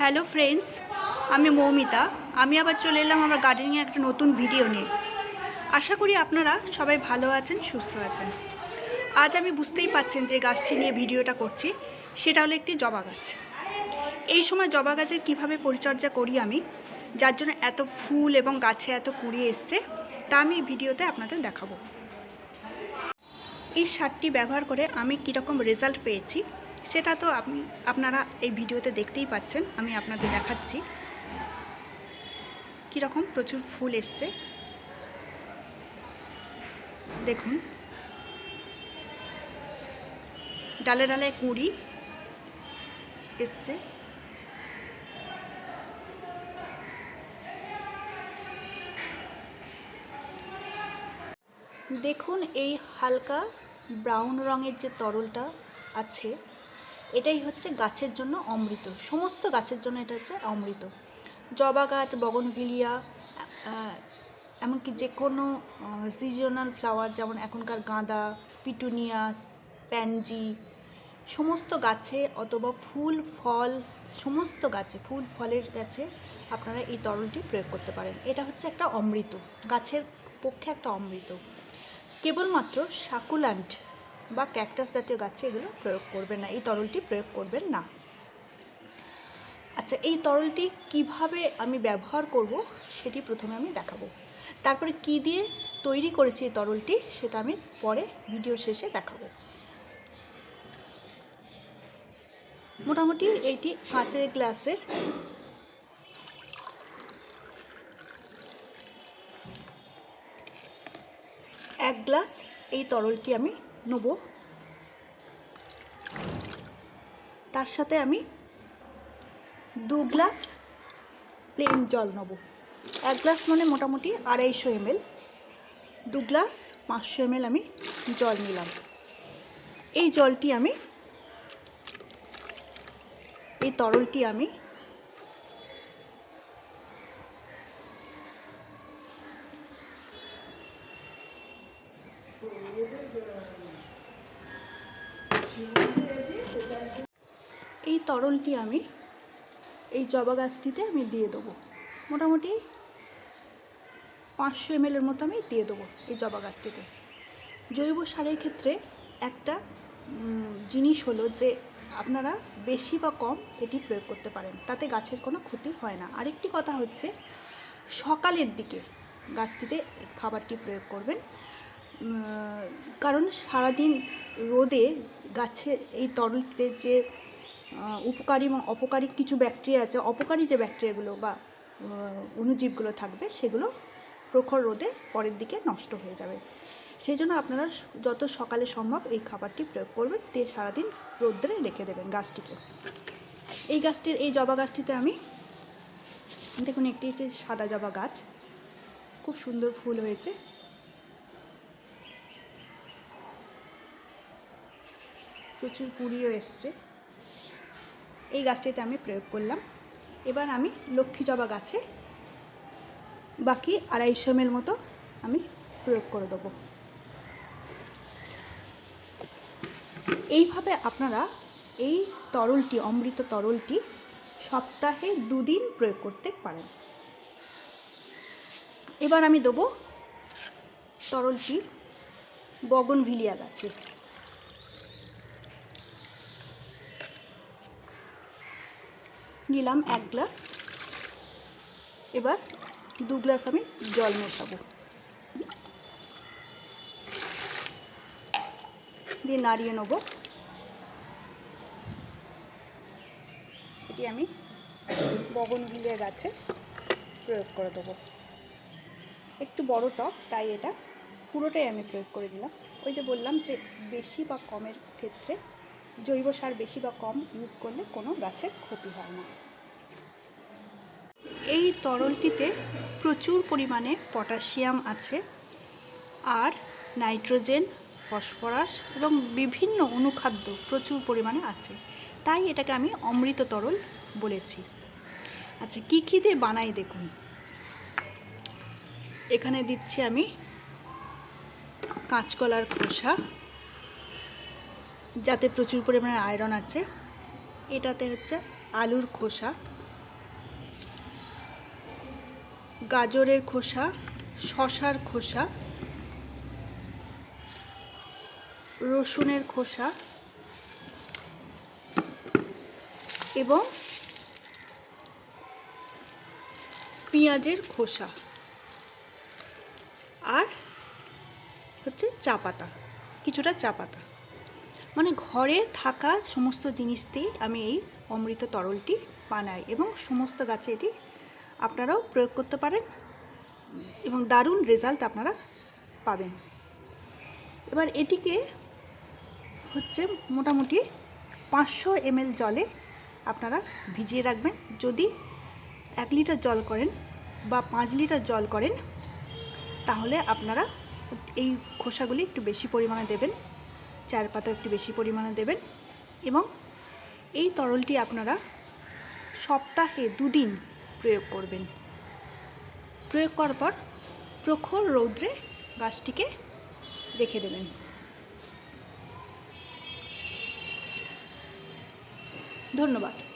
Hello friends, আমি মৌমিতা। আমি আবার চলে এলাম আমার গার্ডেনিংয়ে একটা নতুন ভিডিও নিয়ে। আশা করি আপনারা সবাই ভালো আছেন, সুস্থ আছেন। আজ আমি বুঝতেই পাচ্ছেন যে গাছটি নিয়ে ভিডিওটা করছি, সেটা হলো একটি জবা গাছ। এই সময় জবা গাছের কীভাবে পরিচর্যা করি আমি, যার জন্য এত ফুল এবং গাছে এত কুড়ি এসছে, তা আমি ভিডিওতে আপনাদের দেখাবো। এই সারটি ব্যবহার করে আমি কীরকম রেজাল্ট পেয়েছি সেটা তো আপনি আপনারা এই ভিডিওতে দেখতেই পাচ্ছেন, আমি আপনাদের দেখাচ্ছি। কীরকম প্রচুর ফুল এসছে। দেখুন। ডালে ডালে কুঁড়ি এসছে। দেখুন, এই হালকা ব্রাউন রঙের যে তরলটা আছে এটাই হচ্ছে গাছের জন্য অমৃত। সমস্ত গাছের জন্য এটা হচ্ছে অমৃত। জবা গাছ, বগনভিলিয়া এমনকি যে কোনো সিজনাল ফ্লাওয়ার যেমন এখনকার গাঁদা, পিটুনিয়াস, প্যানজি, সমস্ত গাছে অথবা ফুল, ফল, সমস্ত গাছে, ফুল, ফলের গাছে আপনারা এই তরলটি প্রয়োগ করতে পারেন। এটা হচ্ছে একটা অমৃত। গাছের পক্ষে একটা অমৃত। কেবলমাত্র সাকুল্যান্ট বা ক্যাকটাস জাতীয় গাছে এগুলো প্রয়োগ করবেন না, এই তরলটি প্রয়োগ করবেন না। আচ্ছা এই তরলটি কীভাবে আমি ব্যবহার করব সেটি প্রথমে আমি দেখাবো। তারপরে কি দিয়ে তৈরি করেছি এই তরলটি সেটা আমি পরে ভিডিও শেষে দেখাবো। মোটামুটি এইটি কাঁচের গ্লাসের এক গ্লাস এই তরলটি আমি নেব। তার সাথে আমি দু গ্লাস প্লেন জল নেব। এক গ্লাস মানে মোটামুটি আড়াইশো এমএল দু গ্লাস পাঁচশো এমএল আমি জল নিলাম। এই জলটি আমি, এই তরলটি আমি এই তরলটি আমি এই জবা গাছটিতে আমি দিয়ে দেবো। মোটামুটি পাঁচশো এমএলের মতো আমি দিয়ে দেবো এই জবা গাছটিতে। জৈব সারের ক্ষেত্রে একটা জিনিস হলো যে আপনারা বেশি বা কম এটি প্রয়োগ করতে পারেন, তাতে গাছের কোনো ক্ষতি হয় না। আরেকটি কথা হচ্ছে সকালের দিকে গাছটিতে খাবারটি প্রয়োগ করবেন। কারণ সারাদিন রোদে গাছের এই তরলটিতে যে উপকারী এবং অপকারী কিছু ব্যাকটেরিয়া আছে, অপকারী যে ব্যাকটেরিয়াগুলো বা অণুজীবগুলো থাকবে, সেগুলো প্রখর রোদে পরের দিকে নষ্ট হয়ে যাবে। সেই জন্য আপনারা যত সকালে সম্ভব এই খাবারটি প্রয়োগ করবেন, দিয়ে সারাদিন রোদ্রে রেখে দেবেন গাছটিকে। এই গাছটির, এই জবা গাছটিতে আমি, দেখুন একটি হচ্ছে সাদা জবা গাছ। খুব সুন্দর ফুল হয়েছে। প্রচুর কুড়িও এসছে। এই গাছটিতে আমি প্রয়োগ করলাম। এবার আমি লক্ষ্মী জবা গাছে বাকি আড়াইশো এমএল মতো আমি প্রয়োগ করে দেবো। এইভাবে আপনারা এই তরলটি, অমৃত তরলটি সপ্তাহে দুদিন প্রয়োগ করতে পারেন। এবার আমি দেবো তরলটি বগনভিলিয়া গাছে। নিলাম এক গ্লাস। এবার দু গ্লাস আমি জল মেশাবো। দিয়ে নাড়িয়ে নেব। এটি আমি বগনভিলিয়া গাছে প্রয়োগ করে দেবো। একটু বড় টব তাই এটা পুরোটাই আমি প্রয়োগ করে দিলাম। ওই যে বললাম যে বেশি বা কমের ক্ষেত্রে জৈব সার বেশি বা কম ইউজ করলে কোনো গাছের ক্ষতি হয় না। এই তরলটিতে প্রচুর পরিমাণে পটাশিয়াম আছে আর নাইট্রোজেন, ফসফরাস এবং বিভিন্ন অনুখাদ্য প্রচুর পরিমাণে আছে। তাই এটাকে আমি অমৃত তরল বলেছি। আচ্ছা কী কী দিয়ে বানাই দেখুন। এখানে দিচ্ছি আমি কাঁচকলার খোসা যাতে প্রচুর পরিমাণে আয়রন আছে। এটাতে হচ্ছে আলুর খোসা, গাজরের খোসা, শশার খোসা, রসুনের খোসা এবং পেঁয়াজের খোসা আর হচ্ছে চা পাতা, কিছুটা চা পাতা। মানে ঘরে থাকা সমস্ত জিনিস দিয়ে আমি এই অমৃত তরলটি বানাই এবং সমস্ত গাছে এটি আপনারাও প্রয়োগ করতে পারেন এবং দারুণ রেজাল্ট আপনারা পাবেন। এবার এটিকে হচ্ছে মোটামুটি পাঁচশো এমএল জলে আপনারা ভিজিয়ে রাখবেন। যদি এক লিটার জল করেন বা পাঁচ লিটার জল করেন, তাহলে আপনারা এই খোসাগুলি একটু বেশি পরিমাণে দেবেন। চার পাতা একটু বেশি পরিমাণে দেবেন এবং এই তরলটি আপনারা সপ্তাহে দুদিন প্রয়োগ করবেন। প্রয়োগ করার পর প্রখর রৌদ্রে গাছটিকে রেখে দেবেন। ধন্যবাদ।